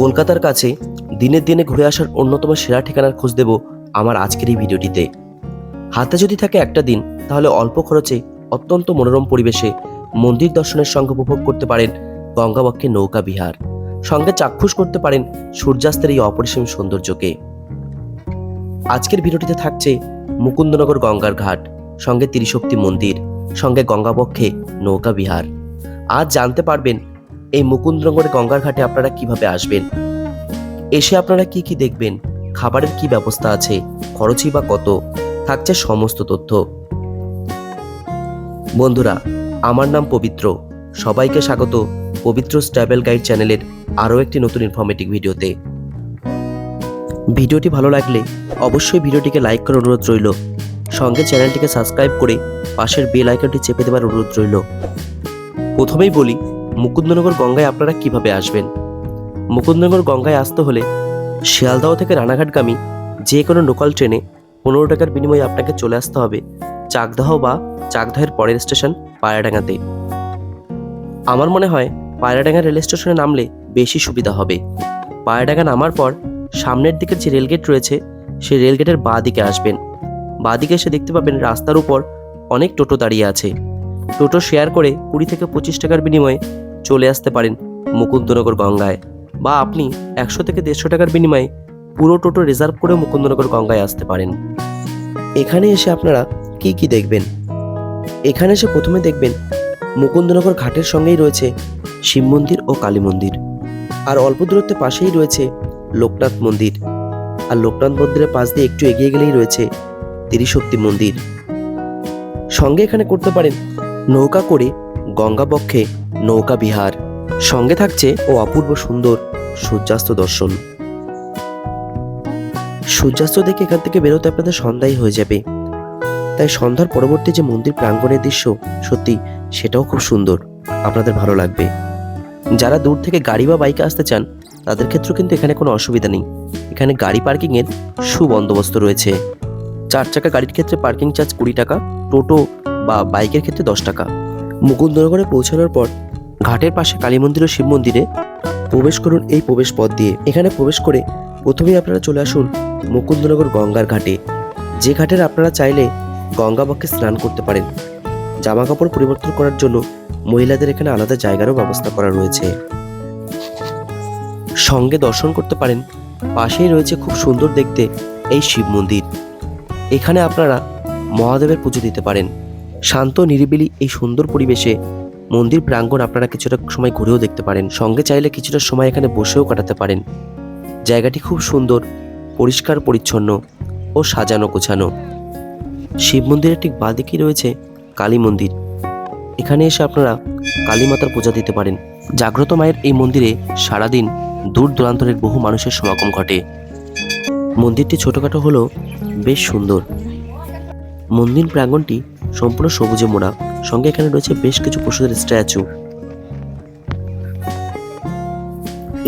কলকাতার কাছে দিনের দিনে ঘুরে আসার অন্যতম সেরা ঠিকানার খোঁজ দেব আমার আজকের এই ভিডিওটিতে। হাতে যদি থাকে একটা দিন, তাহলে অল্প খরচে অত্যন্ত মনোরম পরিবেশে মন্দির দর্শনের সঙ্গে উপভোগ করতে পারেন গঙ্গাবক্ষে নৌকা বিহার। সঙ্গে চাক্ষুষ করতে পারেন সূর্যাস্তের এই অপরিসীম সৌন্দর্যকে। আজকের ভিডিওটিতে থাকছে মুকুন্দনগর গঙ্গার ঘাট, সঙ্গে ত্রিশক্তি মন্দির, সঙ্গে গঙ্গাবক্ষে নৌকা বিহার। আজ জানতে পারবেন এই মুকুন্দনগরের গঙ্গার ঘাটে আপনারা কীভাবে আসবেন? এসে আপনারা কি কি দেখবেন? খাবারের কি ব্যবস্থা আছে? খরচই বা কত? থাকছে সমস্ত তথ্য। বন্ধুরা, আমার নাম পবিত্র। সবাইকে স্বাগত পবিত্র ট্রাভেল গাইড চ্যানেলের আরও একটি নতুন ইনফরমেটিভ ভিডিওতে। ভিডিওটি ভালো লাগলে অবশ্যই ভিডিওটিকে লাইক করার অনুরোধ রইল। সঙ্গে চ্যানেলটিকে সাবস্ক্রাইব করে পাশের বেল আইকনটি চেপে দেওয়ার অনুরোধ রইল। প্রথমেই বলি মুকুন্দনগর গঙ্গায় আপনারা কীভাবে আসবেন? মুকুন্দনগর গঙ্গায় আসতে হলে শিয়ালদাহ থেকে রানাঘাটগামী যে কোনো লোকাল ট্রেনে পনেরো টাকার বিনিময়ে আপনাকে চলে আসতে হবে চাকদাহ বা চাকদাহের পরের স্টেশন পায়রাডাঙ্গাতে। আমার মনে হয় পায়রাডাঙ্গা রেল স্টেশনে নামলে বেশি সুবিধা হবে। পায়রাডাঙ্গা নামার পর সামনের দিকে যে রেলগেট রয়েছে, সেই রেলগেটের বাঁ দিকে আসবেন। বাঁ দিকে এসে দেখতে পাবেন রাস্তার উপর অনেক টোটো দাঁড়িয়ে আছে। টোটো শেয়ার করে কুড়ি থেকে পঁচিশ টাকার বিনিময়ে চলে আসতে পারেন মুকুন্দনগর গঙ্গায় বা আপনি একশো থেকে দেড়শো টাকার বিনিময়ে পুরো টোটো রিজার্ভ করে মুকুন্দনগর গঙ্গায় আসতে পারেন। এখানে এসে আপনারা কি কি দেখবেন? এখানে এসে প্রথমে দেখবেন মুকুন্দনগর ঘাটের সঙ্গেই রয়েছে শিব মন্দির ও কালী মন্দির। আর অল্প দূরত্বে পাশেই রয়েছে লোকনাথ মন্দির। আর লোকনাথ মন্দিরের পাশ দিয়ে একটু এগিয়ে গেলেই রয়েছে ত্রিশক্তি মন্দির। সঙ্গে এখানে করতে পারেন নৌকা করে গঙ্গাবক্ষে নৌকা বিহার, সঙ্গে থাকছে ও অপূর্ব সুন্দর সূর্যাস্ত দর্শন। সূর্যাস্ত দেখে এখান থেকে বেরোতে আপনাদের সন্ধ্যাই হয়ে যাবে। তাই সন্ধ্যার পরবর্তী যে মন্দির প্রাঙ্গণের দৃশ্য, সত্যি সেটাও খুব সুন্দর, আপনাদের ভালো লাগবে। যারা দূর থেকে গাড়ি বা বাইকে আসতে চান, তাদের ক্ষেত্রেও কিন্তু এখানে কোনো অসুবিধা নেই। এখানে গাড়ি পার্কিংয়ের সুবন্দোবস্ত রয়েছে। চার চাকা গাড়ির ক্ষেত্রে পার্কিং চার্জ কুড়ি টাকা, টোটো বা বাইকের ক্ষেত্রে দশ টাকা। মুকুন্দনগরে পৌঁছানোর পর ঘাটের পাশে কালী মন্দির ও শিব মন্দিরে প্রবেশ করুন এই প্রবেশ পথ দিয়ে। এখানে প্রবেশ করে প্রথমেই আপনারা চলে আসুন মুকুন্দনগর গঙ্গার ঘাটে। যে ঘাটের আপনারা চাইলে গঙ্গাবক্ষে স্নান করতে পারেন। জামা কাপড় পরিবর্তন করার জন্য মহিলাদের এখানে আলাদা জায়গারও ব্যবস্থা করা রয়েছে। সঙ্গে দর্শন করতে পারেন, পাশেই রয়েছে খুব সুন্দর দেখতে এই শিব মন্দির। এখানে আপনারা মহাদেবের পুজো দিতে পারেন। শান্ত নিরিবিলি এই সুন্দর পরিবেশে মন্দির প্রাঙ্গণ আপনারা কিছুটা সময় ঘুরেও দেখতে পারেন। সঙ্গে চাইলে কিছুটা সময় এখানে বসেও কাটাতে পারেন। জায়গাটি খুব সুন্দর, পরিষ্কার, পরিচ্ছন্ন ও সাজানো গোছানো। শিব মন্দিরের ঠিক বাঁদিকেই রয়েছে কালী মন্দির। এখানে এসে আপনারা কালী মাতার পূজা দিতে পারেন। জাগ্রত মায়ের এই মন্দিরে সারাদিন দূর দূরান্তরের বহু মানুষের সমাগম ঘটে। মন্দিরটি ছোটখাটো হলেও বেশ সুন্দর। মন্দির প্রাঙ্গণটি সম্পূর্ণ সবুজে মোড়া। সঙ্গে এখানে রয়েছে বেশ কিছু পশুদের স্ট্যাচু।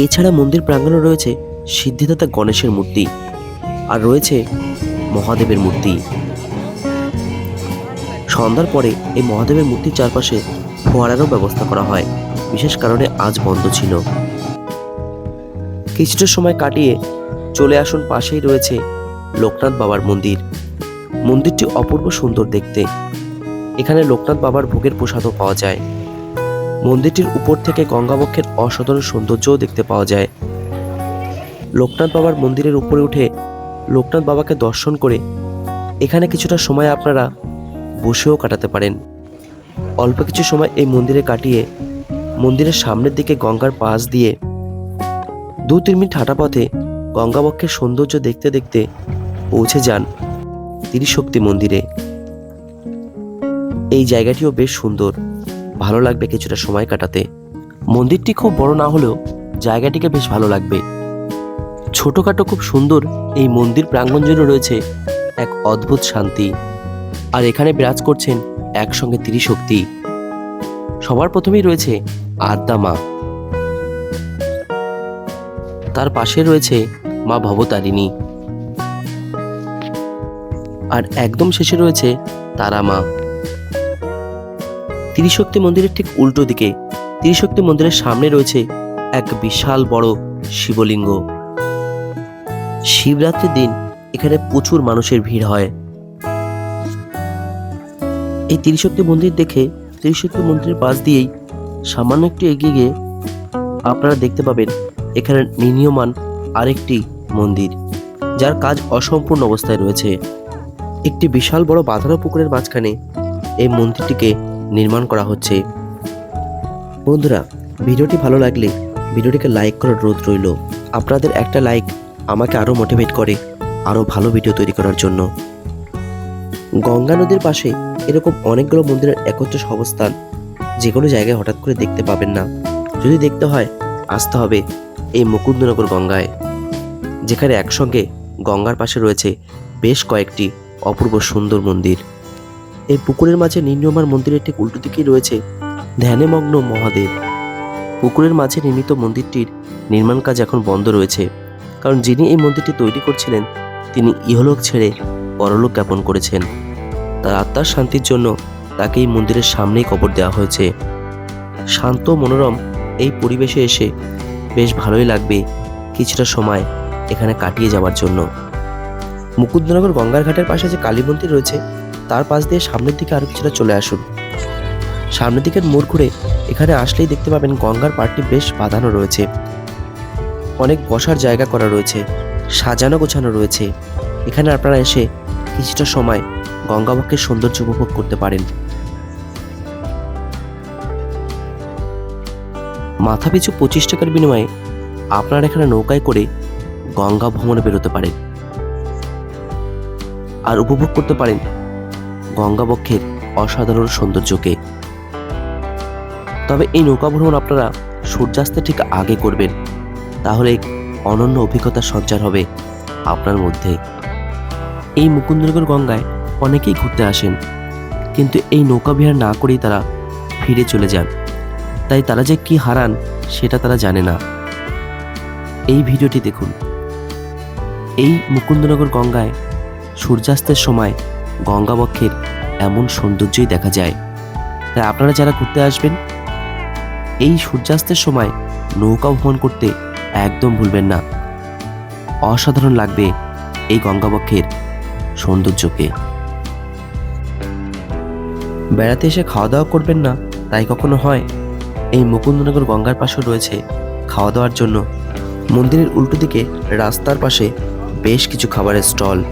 এছাড়া মন্দির প্রাঙ্গণে রয়েছে সিদ্ধিদাতা গণেশের মূর্তি আর রয়েছে মহাদেবের মূর্তি। সন্ধ্যার পরে এই মহাদেবের মূর্তির চারপাশে ফোয়ারারও ব্যবস্থা করা হয়, বিশেষ কারণে আজ বন্ধ ছিল। কিছুটা সময় কাটিয়ে চলে আসুন পাশেই রয়েছে লোকনাথ বাবার মন্দির। মন্দিরটি অপূর্ব সুন্দর দেখতে। এখানে লোকনাথ বাবার ভোগের প্রসাদও পাওয়া যায়। মন্দিরটির উপর থেকে গঙ্গাবক্ষের অসাধারণ সৌন্দর্যও দেখতে পাওয়া যায়। লোকনাথ বাবার মন্দিরের উপরে উঠে লোকনাথ বাবাকে দর্শন করে এখানে কিছুটা সময় আপনারা বসেও কাটাতে পারেন। অল্প কিছু সময় এই মন্দিরে কাটিয়ে মন্দিরের সামনের দিকে গঙ্গার পাশ দিয়ে দু তিন মিনিট হাঁটা পথে গঙ্গাবক্ষের সৌন্দর্য দেখতে দেখতে পৌঁছে যান ত্রিশক্তি মন্দিরে। এই জায়গাটিও বেশ সুন্দর। ভালো লাগবে কিছুটা সময় কাটাতে। মন্দিরটি খুব বড় না হলেও জায়গাটিকে বেশ ভালো লাগবে। ছোটখাটো খুব সুন্দর এই মন্দির প্রাঙ্গণ জুড়ে রয়েছে এক অদ্ভুত শান্তি। আর এখানে বিরাজ করছেন একসঙ্গে ত্রিশক্তি। সবার প্রথমেই রয়েছে আদ্যা মা। তার পাশে রয়েছে মা ভবতারিণী। আর একদম শেষে রয়েছে তারা মা। ত্রিশক্তি মন্দিরের ঠিক উল্টো দিকে, ত্রিশক্তি মন্দিরের সামনে রয়েছে এক বিশাল বড় শিবলিঙ্গ। শিবরাত্রির দিন এখানে প্রচুর মানুষের ভিড় হয়। এই ত্রিশক্তি মন্দির দেখে ত্রিশক্তি মন্দিরের পাশ দিয়েই সামান্য একটু এগিয়ে গিয়ে আপনারা দেখতে পাবেন এখানে নির্মীয়মান আরেকটি মন্দির, যার কাজ অসম্পূর্ণ অবস্থায় রয়েছে। একটি বিশাল বড় বাঁধানো পুকুরের মাঝখানে এই মন্দিরটিকে নির্মাণ করা হচ্ছে। বন্ধুরা, ভিডিওটি ভালো লাগলে ভিডিওটিকে লাইক করার রোধ রইল। আপনাদের একটা লাইক আমাকে আরও মোটিভেট করে আরও ভালো ভিডিও তৈরি করার জন্য। গঙ্গা নদীর পাশে এরকম অনেকগুলো মন্দিরের একত্র অবস্থান যে কোনো জায়গায় হঠাৎ করে দেখতে পাবেন না। যদি দেখতে হয়, আসতে হবে এই মুকুন্দনগর গঙ্গায়, যেখানে একসঙ্গে গঙ্গার পাশে রয়েছে বেশ কয়েকটি অপূর্ব সুন্দর মন্দির। এই পুকুরের মাঝে নির্মমার মন্দিরের ঠিক উল্টো দিকেই রয়েছে ধ্যানে মগ্ন মহাদেব। পুকুরের মাঝে নির্মিত মন্দিরটির নির্মাণ কাজ এখন বন্ধ রয়েছে। কারণ যিনি এই মন্দিরটি তৈরি করছিলেন, তিনি ইহলোক ছেড়ে পরলোক জ্ঞাপন করেছেন। তার আত্মার শান্তির জন্য তাকে এই মন্দিরের সামনেই কবর দেওয়া হয়েছে। শান্ত, মনোরম এই পরিবেশে এসে বেশ ভালোই লাগবে কিছুটা সময় এখানে কাটিয়ে যাওয়ার জন্য। মুকুন্দনগর গঙ্গার ঘাটের পাশে যে কালী মন্দির রয়েছে তার পাশ দিয়ে সামনের দিকে আরও কিছুটা চলে আসুন। সামনের দিকের মোড় ঘুরে এখানে আসলেই দেখতে পাবেন গঙ্গার পাড়টি বেশ বাঁধানো রয়েছে। অনেক বসার জায়গা করা রয়েছে, সাজানো গোছানো রয়েছে। এখানে আপনারা এসে কিছুটা সময় গঙ্গাবক্ষের সৌন্দর্য উপভোগ করতে পারেন। মাথাপিছু পঁচিশ টাকার বিনিময়ে আপনারা এখানে নৌকায় করে গঙ্গা ভ্রমণে বেরোতে পারেন। আর উপভোগ করতে পারেন গঙ্গাবক্ষের অসাধারণ সৌন্দর্যকে। তবে এই নৌকা ভ্রমণ আপনারা সূর্যাস্তের ঠিক আগে করবেন, তাহলে অনন্য অভিজ্ঞতার সঞ্চার হবে আপনার মধ্যে। এই মুকুন্দনগর গঙ্গায় অনেকেই ঘুরতে আসেন, কিন্তু এই নৌকা বিহার না করেই তারা ফিরে চলে যান। তাই তারা যে কি হারান সেটা তারা জানে না। এই ভিডিওটি দেখুন। এই মুকুন্দনগর গঙ্গায় সূর্যাস্তের সময় গঙ্গাবক্ষের এমন সৌন্দর্যই দেখা যায়। তাই আপনারা যারা ঘুরতে আসবেন, এই সূর্যাস্তের সময় নৌকা ভ্রমণ করতে একদম ভুলবেন না। অসাধারণ লাগবে এই গঙ্গাবক্ষের সৌন্দর্যকে। বেড়াতে এসে খাওয়া দাওয়া করবেন না, তাই কখনো হয়? এই মুকুন্দনগর গঙ্গার পাশে রয়েছে খাওয়া দাওয়ার জন্য। মন্দিরের উল্টো দিকে রাস্তার পাশে বেশ কিছু খাবারের স্টল।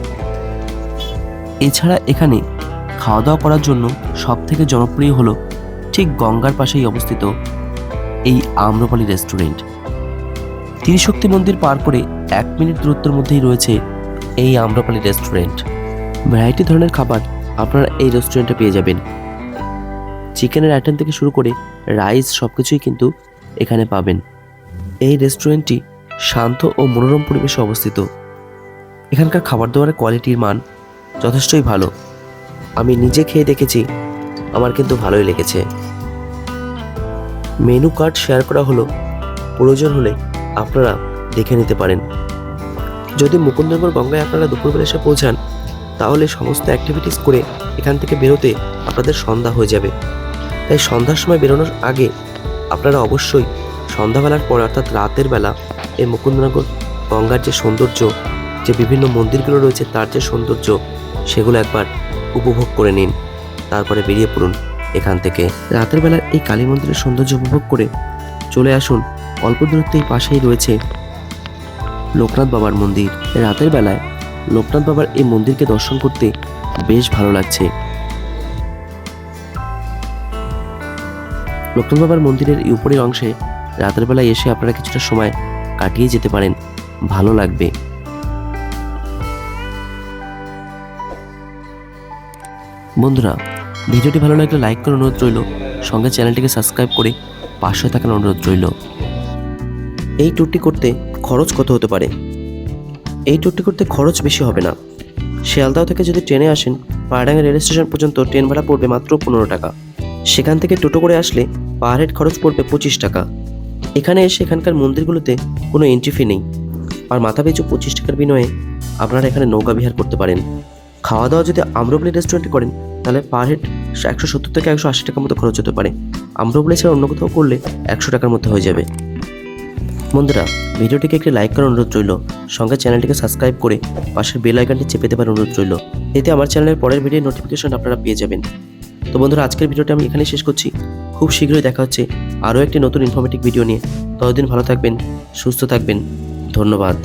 এছাড়া এখানে খাওয়া দাওয়া করার জন্য সব থেকে জনপ্রিয় হলো ঠিক গঙ্গার পাশেই অবস্থিত এই আম্রপালি রেস্টুরেন্ট। ত্রিশক্তি মন্দির পার করে এক মিনিট দূরত্বের মধ্যেই রয়েছে এই আম্রপালি রেস্টুরেন্ট। ভ্যারাইটি ধরনের খাবার আপনারা এই রেস্টুরেন্টে পেয়ে যাবেন। চিকেনের আইটেম থেকে শুরু করে রাইস সব কিছুই কিন্তু এখানে পাবেন। এই রেস্টুরেন্টটি শান্ত ও মনোরম পরিবেশে অবস্থিত। এখানকার খাবার দাবারের কোয়ালিটির মান যথেষ্টই ভালো। আমি নিজে খেয়ে দেখেছি, আমার কিন্তু ভালোই লেগেছে। মেনু কার্ড শেয়ার করা হলো, প্রয়োজন হলে আপনারা দেখে নিতে পারেন। যদি মুকুন্দনগর গঙ্গায় আপনারা দুপুরবেলা এসে পৌঁছান, তাহলে সমস্ত অ্যাক্টিভিটিস করে এখান থেকে বেরোতে আপনাদের সন্ধ্যা হয়ে যাবে। তাই সন্ধ্যার সময় বেরোনোর আগে আপনারা অবশ্যই সন্ধ্যাবেলার পর, অর্থাৎ রাতের বেলা, এই মুকুন্দনগর গঙ্গার যে সৌন্দর্য, যে বিভিন্ন মন্দিরগুলো রয়েছে, তার যে সৌন্দর্য সেগুলো একবার উপভোগ করে নিন। তারপরে বেরিয়ে পড়ুন এখান থেকে। রাতের বেলার এই কালী মন্দিরের সৌন্দর্য উপভোগ করে চলে আসুন অল্প দূরত্বেই পাশেই রয়েছে লোকনাথ বাবার মন্দির। রাতের বেলায় লোকনাথ বাবার এই মন্দিরকে দর্শন করতে বেশ ভালো লাগছে। লোকনাথ বাবার মন্দিরের উপরের অংশে রাতের বেলায় এসে আপনারা কিছুটা সময় কাটিয়ে যেতে পারেন। ভালো লাগবে। বন্ধুরা, ভিডিওটি ভালো লাগলে লাইক করার অনুরোধ রইল, সঙ্গে চ্যানেলটিকে সাবস্ক্রাইব করে পাশে থাকার অনুরোধ রইল। এই ট্যুরটি করতে খরচ কত হতে পারে? এই ট্যুরটি করতে খরচ বেশি হবে না। শিয়ালদাহ থেকে যদি ট্রেনে আসেন পাহাড়াঙ্গা রেল স্টেশন পর্যন্ত ট্রেন ভাড়া পড়বে মাত্র পনেরো টাকা। সেখান থেকে টোটো করে আসলে পার হেড খরচ পড়বে পঁচিশ টাকা। এখানে এসে এখানকার মন্দিরগুলোতে কোনো এন্ট্রি ফি নেই। আর মাথা পিছু পঁচিশ টাকার বিনিময়ে আপনারা এখানে নৌকা বিহার করতে পারেন। খাওয়া দাওয়া যদি আম্রপালি রেস্টুরেন্টে করেন, তাহলে পার হেড একশো সত্তর থেকে একশো আশি টাকার মতো খরচ হতে পারে। আম্রপালি ছাড়া অন্য কোথাও করলে একশো টাকার মধ্যে হয়ে যাবে। বন্ধুরা, ভিডিওটিকে একটি লাইক করার অনুরোধ রইল। সঙ্গে চ্যানেলটিকে সাবস্ক্রাইব করে পাশের বেল আইকনটি চেপে দেওয়ার অনুরোধ রইল। এতে আমার চ্যানেলের পরের ভিডিও নোটিফিকেশন আপনারা পেয়ে যাবেন। তো বন্ধুরা, আজকের ভিডিওটা আমি এখানেই শেষ করছি। খুব শীঘ্রই দেখা হচ্ছে আরও একটি নতুন ইনফরমেটিভ ভিডিও নিয়ে। ততদিন ভালো থাকবেন, সুস্থ থাকবেন। ধন্যবাদ।